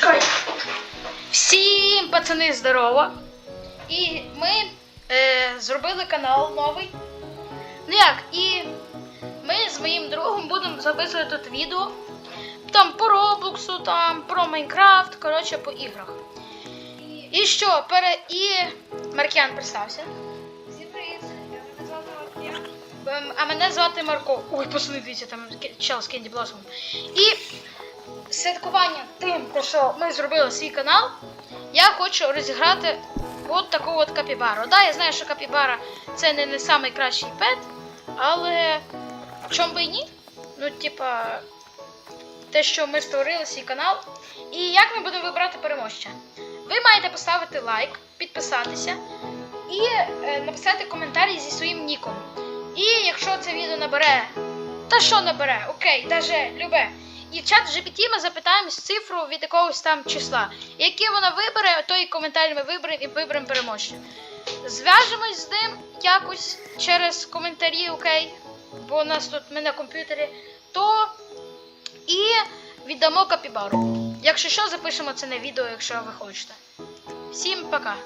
Чекай. Всім пацани здорово! І ми е, зробили канал новий. Ну як, і ми з моїм другом будемо записувати тут відео. Там по Роблоксу, там про Майнкрафт, коротше, по іграх. І що, пере... і Маркіан представся. Всім привіт. Мене звати Маркія. Ем, А мене звати Марко. Ой, пацани, дивіться, там чел з Кенді Блосом. І святкування тим, що ми зробили свій канал, я хочу розіграти от таку от капібару. Да, я знаю, що капібара це не, найкращий пет, але чом би і ні? Ну, типа, те, що ми створили свій канал. І як ми будемо вибирати переможця? Ви маєте поставити лайк, підписатися і е, написати коментарі зі своїм ніком. І якщо це відео набере, та що набере, окей, даже любе. І в чат GPT ми запитаємо цифру від якогось там числа. Які вона вибере, той коментар ми виберемо і виберемо переможця. Зв'яжемось з ним якось через коментарі, окей, бо у нас тут ми на комп'ютері, то і віддамо капібару. Якщо що, запишемо це на відео, якщо ви хочете. Всім пока!